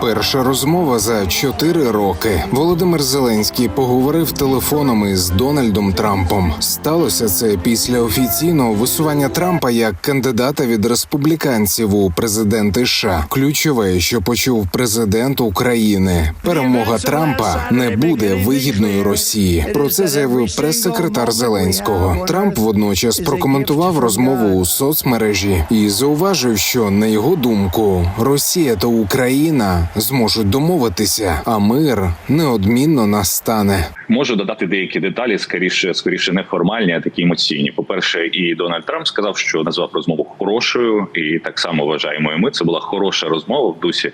Перша розмова за чотири роки. Володимир Зеленський поговорив телефоном із Дональдом Трампом. Сталося це після офіційного висування Трампа як кандидата від республіканців у президенти США. Ключове, що почув президент України, перемога Трампа не буде вигідною Росії. Про це заявив прес-секретар Зеленського. Трамп водночас прокоментував розмову у соцмережі і зауважив, що на його думку Росія та Україна зможуть домовитися, а мир неодмінно настане. Можу додати деякі деталі, скоріше, скоріше неформальні, а такі емоційні. По перше, і Дональд Трамп сказав, що назвав розмову хорошою, і так само вважаємо. і Ми це була хороша розмова в дусі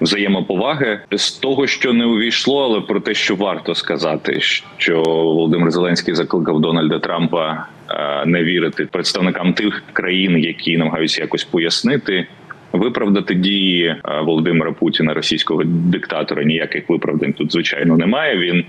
взаємоповаги. З того, що не увійшло, але про те, що варто сказати, що Володимир Зеленський закликав Дональда Трампа е, не вірити представникам тих країн, які намагаються якось пояснити. Виправдати дії е, Володимира Путіна, російського диктатора, ніяких виправдань тут звичайно немає. Він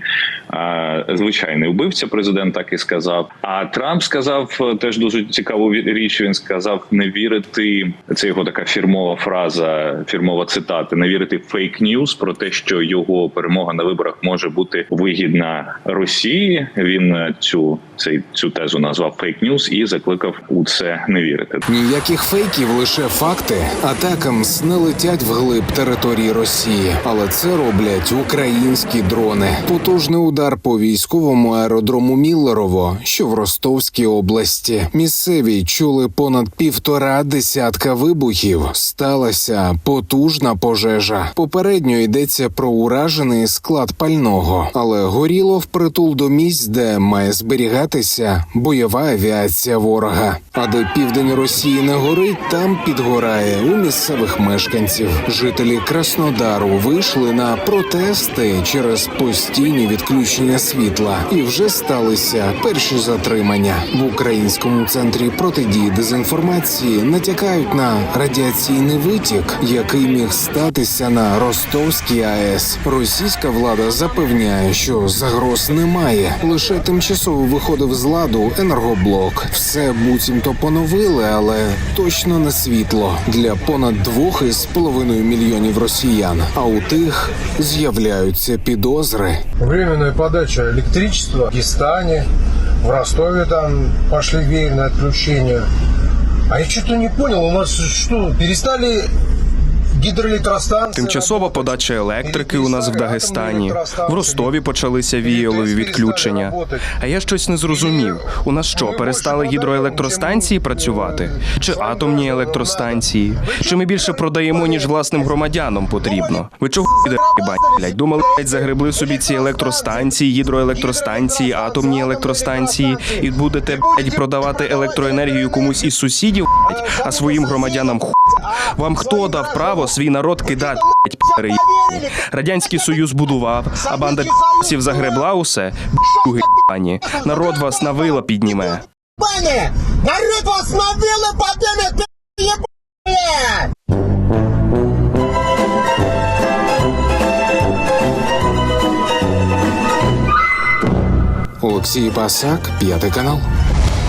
е, звичайний вбивця. Президент так і сказав. А Трамп сказав е, теж дуже цікаву річ. Він сказав не вірити. Це його така фірмова фраза, фірмова цитата: не вірити фейк ньюс про те, що його перемога на виборах може бути вигідна Росії. Він цю цей цю тезу назвав фейк ньюс і закликав у це не вірити. Ніяких фейків, лише факти. Атакамс не летять вглиб території Росії, але це роблять українські дрони. Потужний удар по військовому аеродрому Міллерово, що в Ростовській області. Місцеві чули понад півтора десятка вибухів. Сталася потужна пожежа. Попередньо йдеться про уражений склад пального, але горіло впритул до місць, де має зберігатися бойова авіація ворога. А де південь Росії не горить, там підгорає у місцевих мешканців. Жителі Краснодару вийшли на протести через постійні відключення світла, і вже сталися перші затримання в українському центрі протидії дезінформації. Натякають на радіаційний витік, який міг статися на Ростовській АЕС. Російська влада запевняє, що загроз немає. Лише тимчасово виходив з ладу енергоблок. Все буцімто поновили, але точно не світло для понад двох із половиною мільйонів росіян. А у тих з'являються підозри. Временная подача электричества в Дагестане, в Ростове там пошли веерные отключения. А я что-то не понял, у нас что, перестали гидроэлектростанции... Тимчасова подача електрики у нас в Дагестані. В Ростові почалися віялові відключення. А я щось не зрозумів. У нас що, перестали гідроелектростанції працювати? Чи атомні електростанції? Чи ми більше продаємо, ніж власним громадянам потрібно? Ви чого блядь? Думали, блядь, загребли собі ці електростанції, гідроелектростанції, атомні електростанції, і будете блядь, продавати електроенергію комусь із сусідів, блядь, а своїм громадянам ху. Вам хто дав право свій народ кидати? Радянський Союз будував, а банда пі***сів загребла усе. Єбані. Народ вас на вила підніме. Пане! Народ вас навили подиме, ебаные! Олексій Пасак, п'ятий канал.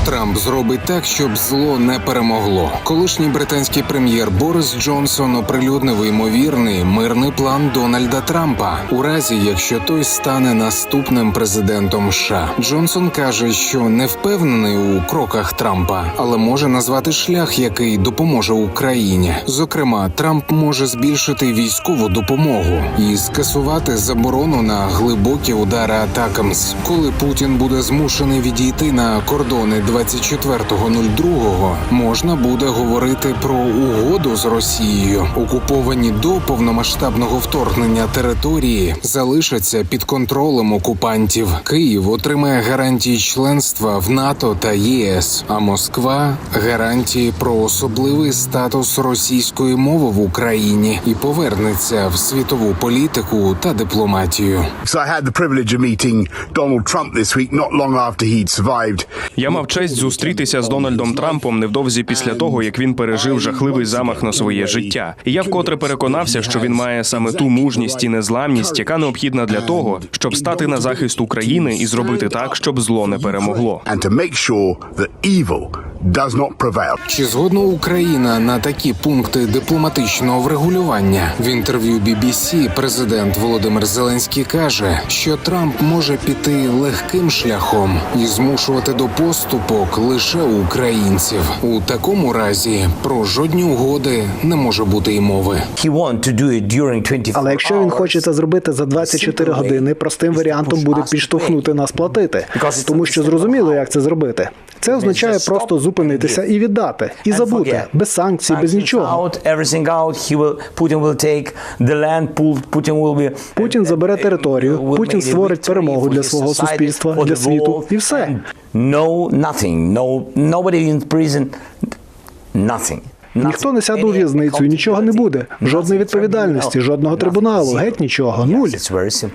Трамп зробить так, щоб зло не перемогло. Колишній британський прем'єр Борис Джонсон оприлюднив ймовірний мирний план Дональда Трампа у разі, якщо той стане наступним президентом США. Джонсон каже, що не впевнений у кроках Трампа, але може назвати шлях, який допоможе Україні. Зокрема, Трамп може збільшити військову допомогу і скасувати заборону на глибокі удари атакамс, коли Путін буде змушений відійти на кордони 24.02, можна буде говорити про угоду з Росією. Окуповані до повномасштабного вторгнення території залишаться під контролем окупантів. Київ отримає гарантії членства в НАТО та ЄС, а Москва гарантії про особливий статус російської мови в Україні і повернеться в світову політику та дипломатію. So I had the privilege of meeting Donald Trump this week, not long after he'd survived. Я мав честь зустрітися з Дональдом Трампом невдовзі після того, як він пережив жахливий замах на своє життя. І я вкотре переконався, що він має саме ту мужність і незламність, яка необхідна для того, щоб стати на захист України і зробити так, щоб зло не перемогло. Does not prevail. Чи згодна Україна на такі пункти дипломатичного врегулювання? В інтерв'ю BBC президент Володимир Зеленський каже, що Трамп може піти легким шляхом і змушувати до поступок лише українців. У такому разі про жодні угоди не може бути й мови. he want to do it during 24 Але якщо він хоче це зробити за 24 години, простим варіантом буде підштовхнути нас платити, тому що зрозуміло, як це зробити. Це означає просто зупинитися і віддати, і забути без санкцій, без нічого. Путін забере територію, Путін створить перемогу для свого суспільства, для світу, і все. No, nothing, no, nobody in prison, nothing. Ніхто не сяде у в'язницю, нічого не буде. Жодної відповідальності, жодного трибуналу, геть нічого. Нуль.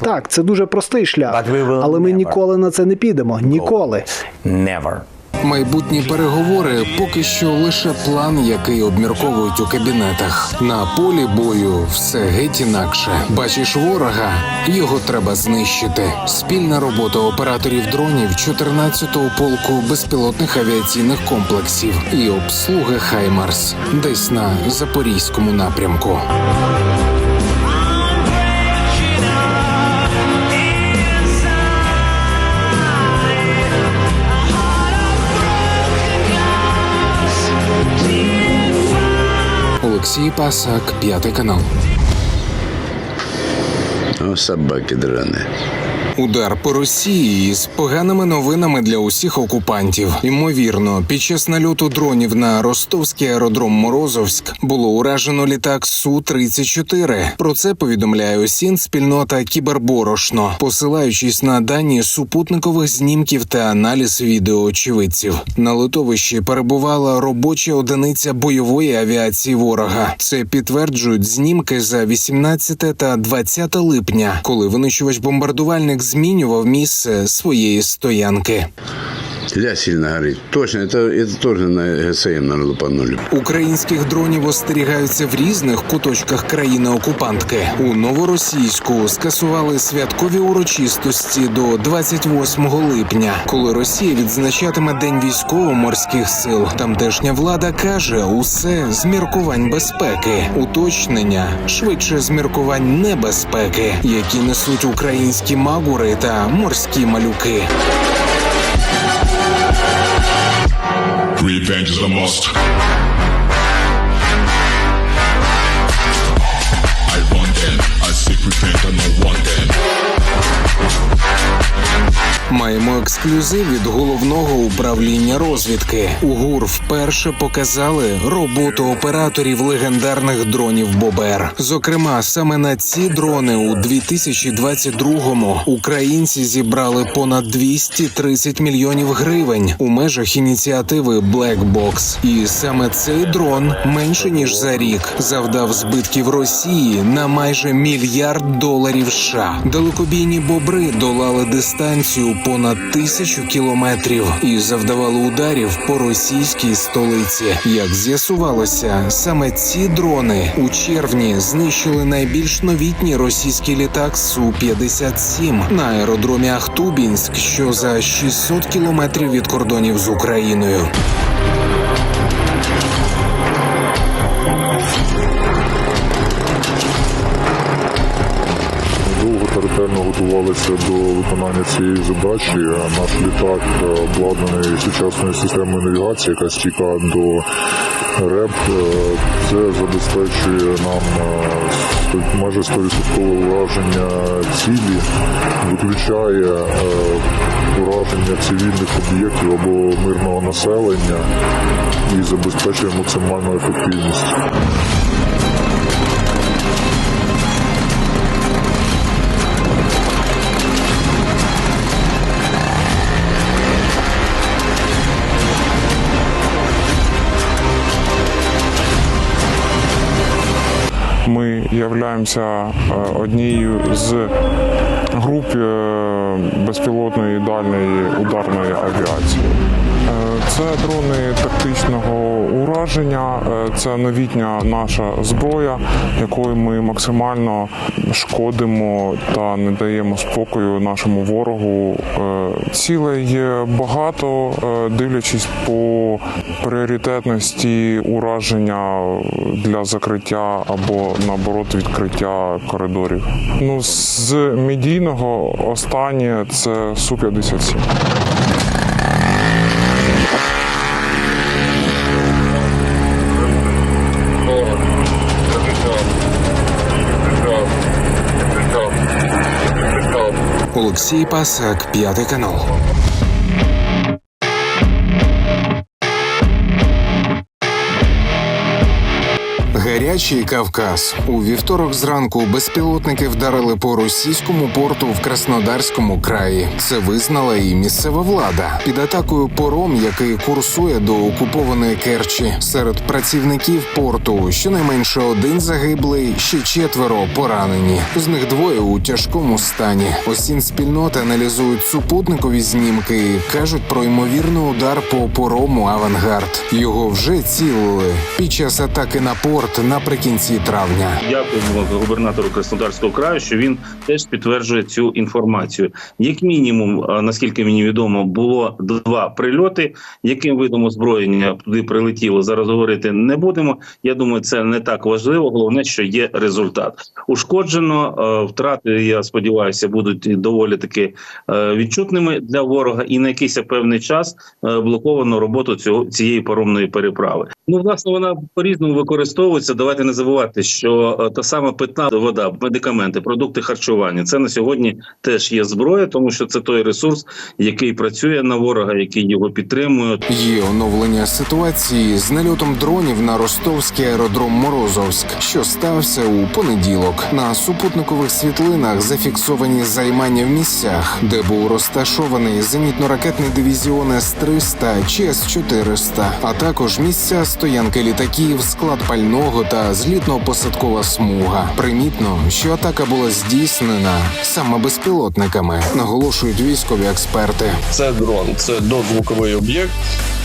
Так, це дуже простий шлях, але ми ніколи на це не підемо. Ніколи. Never. Майбутні переговори поки що лише план, який обмірковують у кабінетах. На полі бою все геть інакше. Бачиш ворога, його треба знищити. Спільна робота операторів дронів 14-го полку безпілотних авіаційних комплексів і обслуги Хаймарс десь на запорізькому напрямку. Олексій Пасак, п'ятий канал. О, собаки драные. Удар по Росії з поганими новинами для усіх окупантів. Ймовірно, під час нальоту дронів на ростовський аеродром Морозовськ було уражено літак су 34 Про це повідомляє осін спільнота Кіберборошно, посилаючись на дані супутникових знімків та аналіз відео очевидців. На литовищі перебувала робоча одиниця бойової авіації ворога. Це підтверджують знімки за 18 та 20 липня, коли винищувач бомбардувальник змінював місце своєї стоянки. Ля сильно горит. Точно, это, это тоже на ГСМ, наверное, лупанули. Українських дронів остерігаються в різних куточках країни-окупантки. У новоросійську скасували святкові урочистості до 28 липня, коли Росія відзначатиме День військово-морських сил. Тамтешня влада каже, усе з міркувань безпеки. Уточнення швидше з міркувань небезпеки, які несуть українські магури та морські малюки. Revenge is a must. I want them. I seek revenge and I want them. My ексклюзив від головного управління розвідки. У ГУР вперше показали роботу операторів легендарних дронів Бобер. Зокрема, саме на ці дрони у 2022-му українці зібрали понад 230 мільйонів гривень у межах ініціативи Black Box. І саме цей дрон менше ніж за рік завдав збитків Росії на майже мільярд доларів. США. далекобійні бобри долали дистанцію понад тисячу кілометрів і завдавали ударів по російській столиці. Як з'ясувалося, саме ці дрони у червні знищили найбільш новітній російський літак су 57 на аеродромі Ахтубінськ, що за 600 кілометрів від кордонів з Україною. Ретельно готувалися до виконання цієї задачі. Наш літак е, обладнаний сучасною системою навігації, яка стіка до РЕП. Е, Це забезпечує нам е, майже 100% ураження цілі, виключає ураження цивільних об'єктів або мирного населення і забезпечує максимальну ефективність. Являємося е, однією з груп е, безпілотної дальної ударної авіації. Е, Це дрони тактичного ураження. Е, Це новітня наша зброя, якою ми максимально шкодимо та не даємо спокою нашому ворогу. Е, Цілей багато, дивлячись по пріоритетності ураження для закриття або наоборот відкриття коридорів. Ну з медійного останнє це су 57 Олексій Пасак, п'ятий канал. Гарячий Кавказ у вівторок зранку безпілотники вдарили по російському порту в Краснодарському краї. Це визнала і місцева влада під атакою пором, який курсує до окупованої Керчі. Серед працівників порту щонайменше один загиблий, ще четверо поранені. З них двоє у тяжкому стані. Осінь спільноти аналізують супутникові знімки. і кажуть про ймовірний удар по порому Авангард. Його вже цілили під час атаки на порт наприкінці травня. Дякуємо губернатору Краснодарського краю, що він теж підтверджує цю інформацію. Як мінімум, наскільки мені відомо, було два прильоти. Яким видом озброєння туди прилетіло, зараз говорити не будемо. Я думаю, це не так важливо. Головне, що є результат. Ушкоджено втрати. Я сподіваюся, будуть доволі таки відчутними для ворога, і на якийсь певний час блоковано роботу цього цієї паромної переправи. Ну, власне, вона по різному використовується. Давайте не забувати, що е, та сама питна вода, медикаменти, продукти харчування це на сьогодні теж є зброя, тому що це той ресурс, який працює на ворога, який його підтримує. Є оновлення ситуації з нальотом дронів на ростовський аеродром Морозовськ, що стався у понеділок. На супутникових світлинах зафіксовані займання в місцях, де був розташований зенітно-ракетний дивізіон С-300 чи С-400, а також місця стоянки літаків, склад пального та злітно-посадкова смуга. Примітно, що атака була здійснена саме безпілотниками, наголошують військові експерти. Це дрон, це дозвуковий об'єкт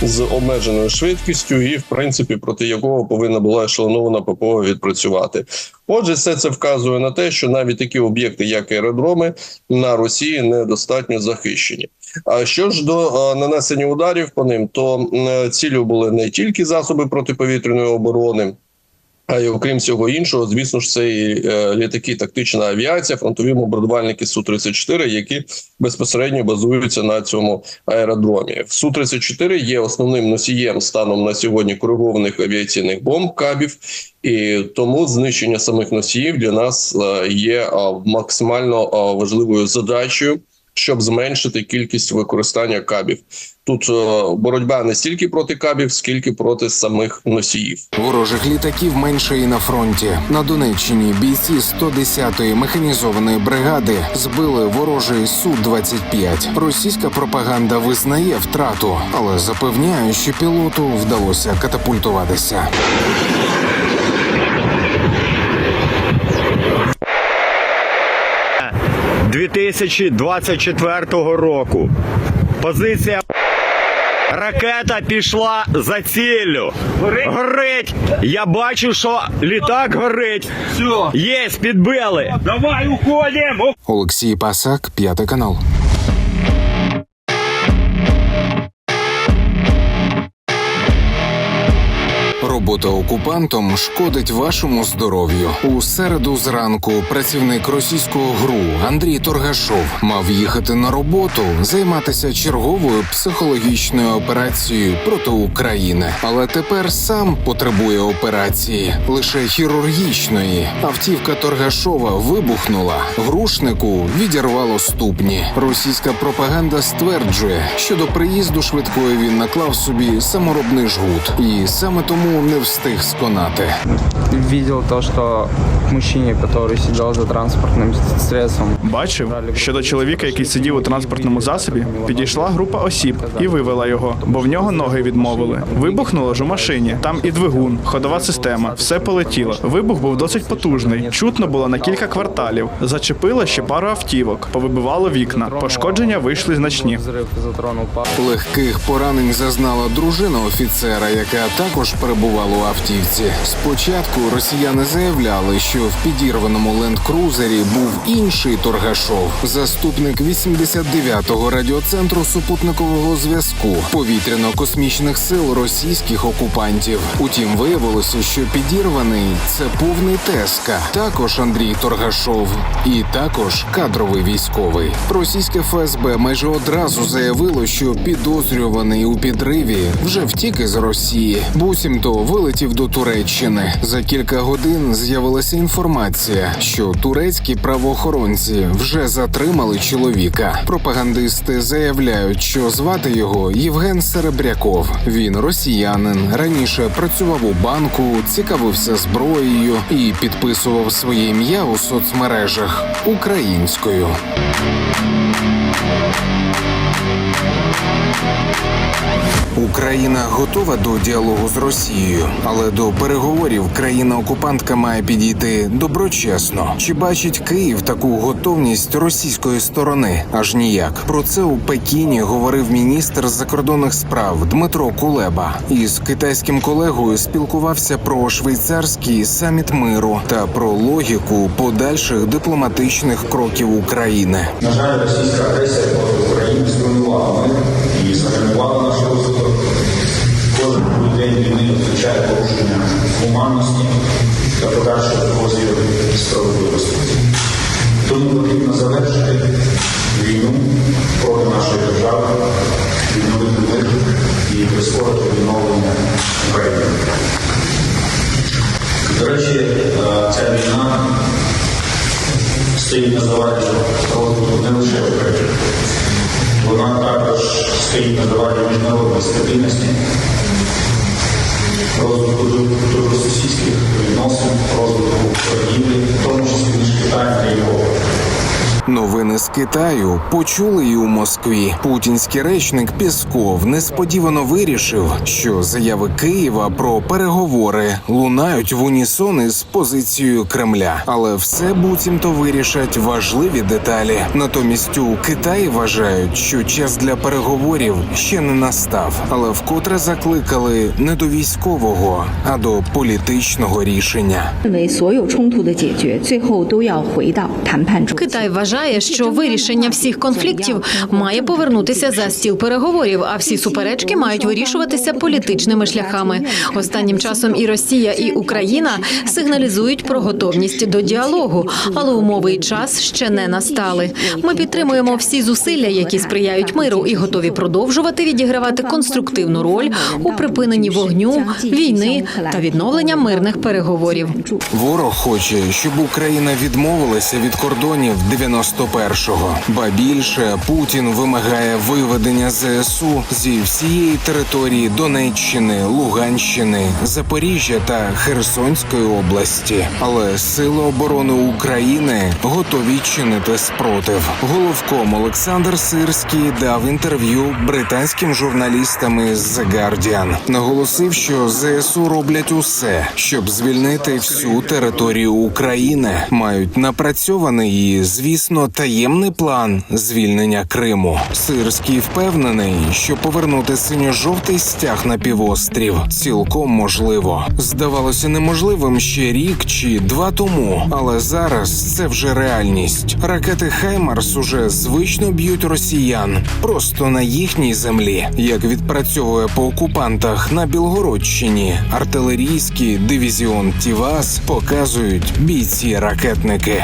з обмеженою швидкістю, і в принципі проти якого повинна була ешелонована ППО відпрацювати. Отже, все це вказує на те, що навіть такі об'єкти, як аеродроми, на Росії недостатньо захищені. А що ж до нанесення ударів по ним, то е, цілею були не тільки засоби протиповітряної оборони. А й окрім всього іншого, звісно ж, це і е, літаки, тактична авіація, фронтові бомбардувальники су 34 які безпосередньо базуються на цьому аеродромі. В су 34 є основним носієм станом на сьогодні коригованих авіаційних бомб кабів, і тому знищення самих носіїв для нас е, є е, максимально важливою задачею. Щоб зменшити кількість використання кабів, тут е, боротьба не стільки проти кабів, скільки проти самих носіїв. Ворожих літаків менше і на фронті. На Донеччині бійці 110-ї механізованої бригади збили ворожий Су-25. Російська пропаганда визнає втрату, але запевняє, що пілоту вдалося катапультуватися. – 2024 року. Позиція ракета пішла за ціллю. Горить. Я бачу, що літак горить. Все. Є, підбили. Давай уходимо. Олексій Пасак, п'ятий канал. Робота окупантом шкодить вашому здоров'ю. У середу зранку працівник російського ГРУ Андрій Торгашов мав їхати на роботу, займатися черговою психологічною операцією проти України. Але тепер сам потребує операції лише хірургічної. Автівка Торгашова вибухнула. Грушнику відірвало ступні. Російська пропаганда стверджує, що до приїзду швидкої він наклав собі саморобний жгут, і саме тому не встиг сконати. Видел то, что к мужчине, который сидел за транспортным средством, Бачив, що до чоловіка, який сидів у транспортному засобі, підійшла група осіб і вивела його, бо в нього ноги відмовили. Вибухнуло ж у машині. Там і двигун, ходова система, все полетіло. Вибух був досить потужний. Чутно було на кілька кварталів. Зачепило ще пару автівок, повибивало вікна. Пошкодження вийшли значні. взрыв затронул пару. Легких поранень зазнала дружина офіцера, яка також перебувала у автівці. Спочатку росіяни заявляли, що в підірваному ленд-крузері був інший торгашов, заступник 89-го радіоцентру супутникового зв'язку повітряно-космічних сил російських окупантів. Утім, виявилося, що підірваний це повний Теска, також Андрій Торгашов, і також кадровий військовий. Російське ФСБ майже одразу заявило, що підозрюваний у підриві вже втік із Росії. Буцімто вилетів до Туреччини. За кілька годин з'явилася інформація, що турецькі правоохоронці вже затримали чоловіка. Пропагандисти заявляють, що звати його Євген Серебряков. Він росіянин. Раніше працював у банку, цікавився зброєю і підписував своє ім'я у соцмережах українською. Україна готова до діалогу з Росією, але до переговорів країна-окупантка має підійти доброчесно. Чи бачить Київ таку готовність російської сторони? Аж ніяк. Про це у Пекіні говорив міністр закордонних справ Дмитро Кулеба. Із китайським колегою спілкувався про швейцарський саміт миру та про логіку подальших дипломатичних кроків України. На жаль, російська агресія проти України До речі, е, ця війна стоїть на заваді розвитку не лише України. Вона також стоїть на заваді міжнародної стабільності, розвитку добросусідських відносин, розвитку торгівлі, в тому числі між Китаєм та Європою. Новини з Китаю почули і у Москві. Путінський речник Пісков несподівано вирішив, що заяви Києва про переговори лунають в унісон із позицією Кремля, але все буцімто вирішать важливі деталі. Натомість у Китаї вважають, що час для переговорів ще не настав, але вкотре закликали не до військового, а до політичного рішення. Китай вважає, що вирішення всіх конфліктів має повернутися за стіл переговорів, а всі суперечки мають вирішуватися політичними шляхами. Останнім часом і Росія, і Україна сигналізують про готовність до діалогу, але умови і час ще не настали. Ми підтримуємо всі зусилля, які сприяють миру, і готові продовжувати відігравати конструктивну роль у припиненні вогню, війни та відновлення мирних переговорів. Ворог хоче, щоб Україна відмовилася від кордонів 91-го. Ба більше Путін вимагає виведення ЗСУ зі всієї території Донеччини, Луганщини, Запоріжжя та Херсонської області. Але сили оборони України готові чинити спротив. Головком Олександр Сирський дав інтерв'ю британським журналістам із The Guardian. Наголосив, що ЗСУ роблять усе, щоб звільнити всю територію України. Мають напрацьований і, звісно, таємний план звільнення Криму. Сирський впевнений, що повернути синьо-жовтий стяг на півострів цілком можливо. Здавалося неможливим ще рік чи два тому, але зараз це вже реальність. Ракети Хаймарс уже звично б'ють росіян просто на їхній землі, як відпрацьовує по окупантах на Білгородщині. Артилерійський дивізіон Тівас показують бійці ракетники.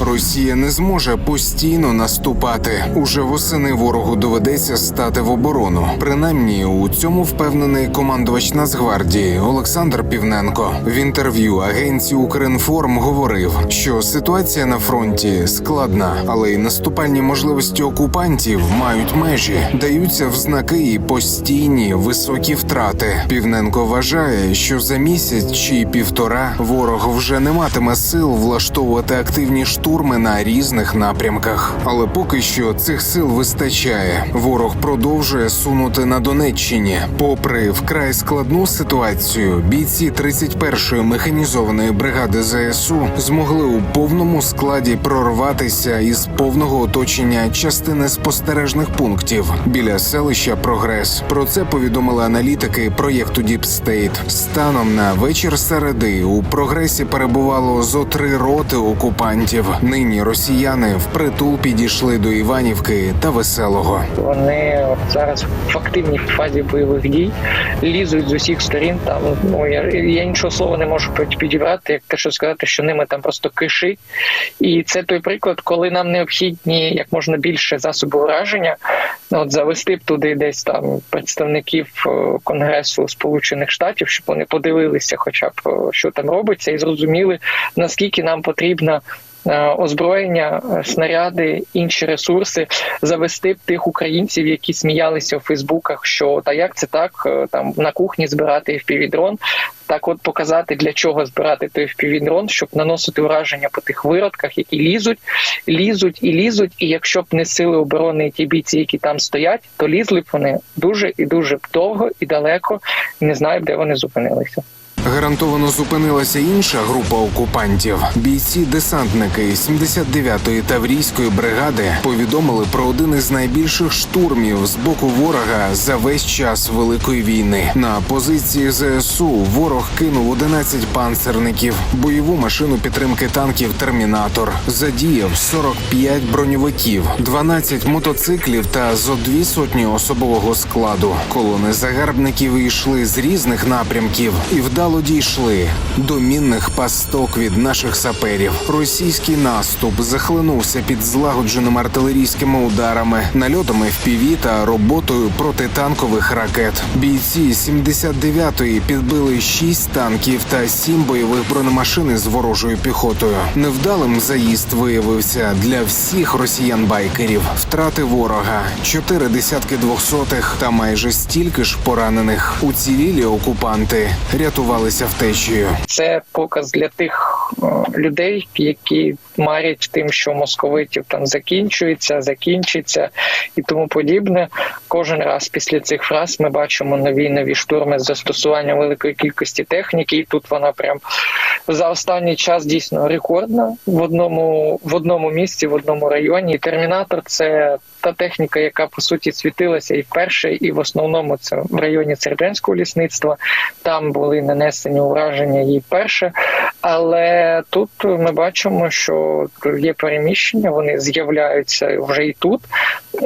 Росія не зможе постійно наступати. Уже восени ворогу доведеться стати в оборону. Принаймні у цьому впевнений командувач Нацгвардії Олександр Півненко. В інтерв'ю агенції Укрінформ говорив, що ситуація на фронті складна, але й наступальні можливості окупантів мають межі, даються в знаки і постійні високі втрати. Півненко вважає, що за місяць чи півтора ворог вже не матиме сил влаштовувати активні штурми на різних напрямках. Але поки що цих сил вистачає. Ворог продовжує сунути на Донеччині. Попри вкрай складну ситуацію, бійці 31-ї механізованої бригади ЗСУ змогли у повному складі прорватися із повного оточення частини спостережних пунктів біля селища Прогрес. Про це повідомили аналітики проєкту State. Станом на вечір середи у прогресі перебувало зо три роти окупантів. Нині росіяни впритул підійшли до Іванівки та Веселого. Вони зараз в активній фазі бойових дій лізуть з усіх сторін. Там ну я, я іншого слова не можу підібрати, як те, що сказати, що ними там просто кишить. І це той приклад, коли нам необхідні як можна більше засобів ураження. Ну, от завести б туди десь там представників е, Конгресу Сполучених Штатів, щоб вони подивилися, хоча б е, що там робиться, і зрозуміли наскільки нам потрібна озброєння, е, снаряди, інші ресурси, завести тих українців, які сміялися у Фейсбуках, що та як це так, е, там на кухні збирати FPV-дрон, так от показати для чого збирати той FPV-дрон, щоб наносити ураження по тих виродках, які лізуть, лізуть і лізуть. І якщо б не сили оборони і ті бійці, які там стоять, то лізли б вони дуже і дуже довго і далеко, і не знаю, де вони зупинилися. Гарантовано зупинилася інша група окупантів. Бійці-десантники 79-ї таврійської бригади повідомили про один із найбільших штурмів з боку ворога за весь час великої війни. На позиції ЗСУ ворог кинув 11 панцерників, бойову машину підтримки танків Термінатор, задіяв 45 броньовиків, 12 мотоциклів та зо дві сотні особового складу. Колони загарбників йшли з різних напрямків і вдало дійшли до мінних пасток від наших саперів. Російський наступ захлинувся під злагодженими артилерійськими ударами, нальотами FPV та роботою протитанкових ракет. Бійці 79-ї підбили 6 танків та 7 бойових бронемашин із ворожою піхотою. Невдалим заїзд виявився для всіх росіян-байкерів. Втрати ворога, чотири десятки двохсотих та майже стільки ж поранених. Уцілілі окупанти рятувалися втечею. Це показ для тих е, людей, які марять тим, що московитів там закінчується, закінчиться і тому подібне. Кожен раз після цих фраз ми бачимо нові нові штурми з застосуванням великої кількості техніки, і тут вона прям за останній час дійсно рекордна в одному в одному місці, в одному районі. І термінатор це та техніка, яка по суті світилася і вперше, і в основному це в районі Серденського лісництва. Там були нанесені ураження їй перше. Але тут ми бачимо, що є переміщення, вони з'являються вже і тут,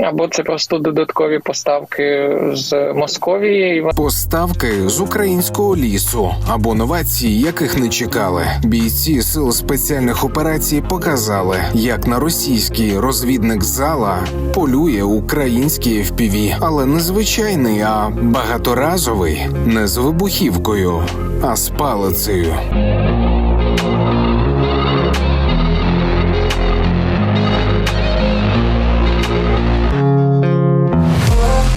або це просто додаткові поставки з Московії. Поставки з українського лісу або новації, яких не чекали. Бійці сил спеціальних операцій показали, як на російський розвідник зала полює український FPV. але не звичайний, а багаторазовий, не з вибухівкою, а з палицею.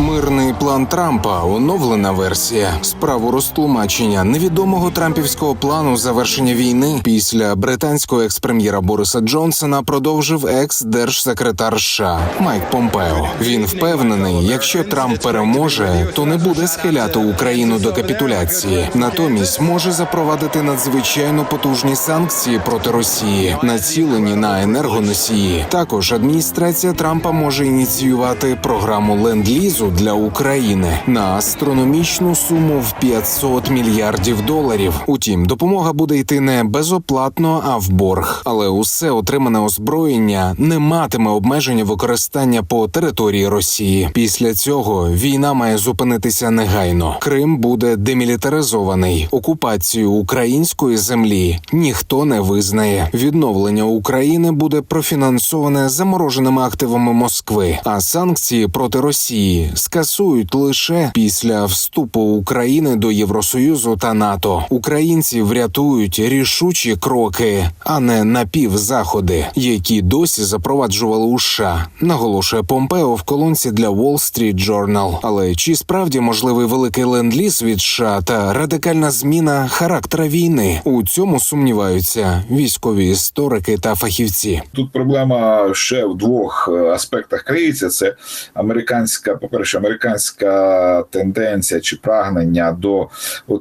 Мирний план Трампа оновлена версія. Справу розтлумачення невідомого трампівського плану завершення війни після британського експрем'єра Бориса Джонсона продовжив екс-держсекретар США Майк Помпео. Він впевнений, якщо Трамп переможе, то не буде схиляти Україну до капітуляції. Натомість може запровадити надзвичайно потужні санкції проти Росії, націлені на енергоносії. Також адміністрація Трампа може ініціювати програму ленд-лізу для України на астрономічну суму в 500 мільярдів доларів. Утім, допомога буде йти не безоплатно, а в борг. Але усе отримане озброєння не матиме обмеження використання по території Росії. Після цього війна має зупинитися негайно. Крим буде демілітаризований. Окупацію української землі ніхто не визнає. Відновлення України буде профінансоване замороженими активами Москви, а санкції проти Росії скасують лише після вступу України до Євросоюзу та НАТО. Українці врятують рішучі кроки, а не напівзаходи, які досі запроваджували у США, наголошує Помпео в колонці для Wall Street Journal. Але чи справді можливий великий ленд-ліз від США та радикальна зміна характера війни? У цьому сумніваються військові історики та фахівці. Тут проблема ще в двох е, аспектах криється: це американська, по перше, американська тенденція чи прагнення до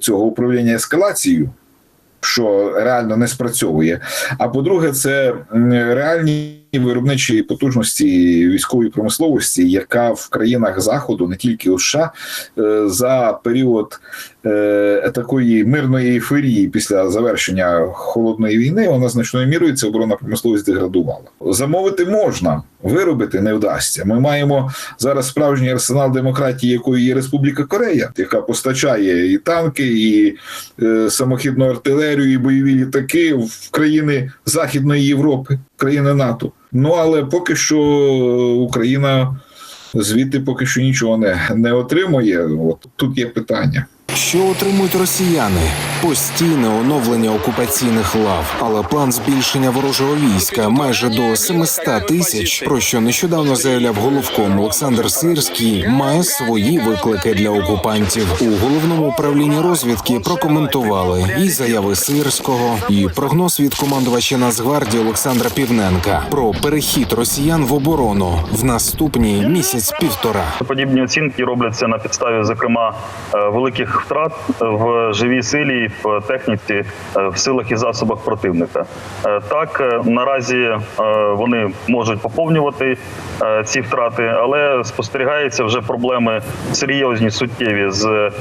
цього управління ескалацією. Що реально не спрацьовує. А по-друге, це реальні виробничі потужності військової промисловості, яка в країнах заходу, не тільки у США, е, за період такої мирної ейфорії після завершення холодної війни, вона значною мірою ця оборонна промисловість деградувала. Замовити можна, виробити не вдасться. Ми маємо зараз справжній арсенал демократії, якою є Республіка Корея, яка постачає і танки, і е, самохідну артилерію, і бойові літаки в країни Західної Європи, країни НАТО. Ну але поки що Україна звідти поки що нічого не, не отримує. От тут є питання. Що отримують росіяни? Постійне оновлення окупаційних лав, але план збільшення ворожого війська майже до 700 тисяч, про що нещодавно заявляв головком Олександр Сирський, має свої виклики для окупантів. У головному управлінні розвідки прокоментували і заяви Сирського, і прогноз від командувача Нацгвардії Олександра Півненка про перехід росіян в оборону в наступні місяць-півтора. Подібні оцінки робляться на підставі, зокрема, е, великих втрат в живій силі, в техніці, е, в силах і засобах противника. Е, Так, е, наразі е, вони можуть поповнювати е, ці втрати, але спостерігаються вже проблеми серйозні, суттєві з е,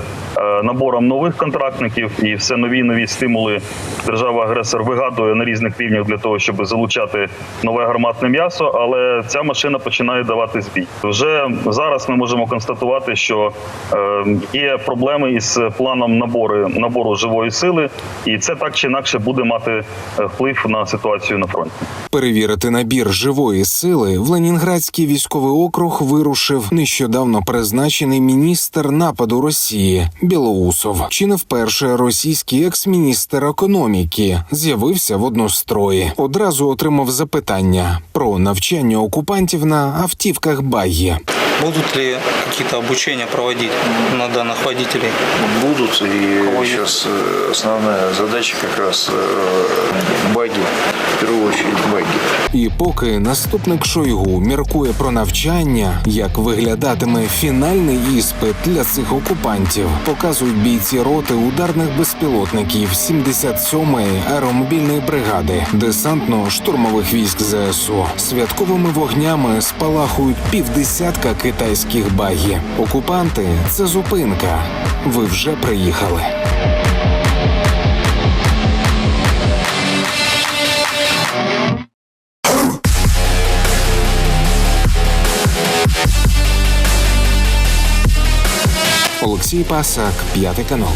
набором нових контрактників і все нові нові стимули. Держава-агресор вигадує на різних рівнях для того, щоб залучати нове гарматне м'ясо, але ця машина починає давати збій. Вже зараз ми можемо констатувати, що е, є проблеми із планом набору набору живої сили, і це так чи інакше буде мати е, вплив на ситуацію на фронті. Перевірити набір живої сили в Ленінградський військовий округ вирушив нещодавно призначений міністр нападу Росії Білоусов. Чи не вперше російський екс-міністр економіки з'явився в однострої? Одразу отримав запитання про навчання окупантів на автівках Багі. Будут ли какие-то обучения проводить на данных водителей? Будут, и сейчас э, основная задача как раз э, баги, в первую очередь баги. І поки наступник Шойгу міркує про навчання, як виглядатиме фінальний іспит для цих окупантів, показують бійці роти ударних безпілотників 77-ї аеромобільної бригади десантно-штурмових військ ЗСУ. Святковими вогнями спалахують півдесятка китайських багі. Окупанти це зупинка. Ви вже приїхали. Олексій Пасак, п'ятий канал.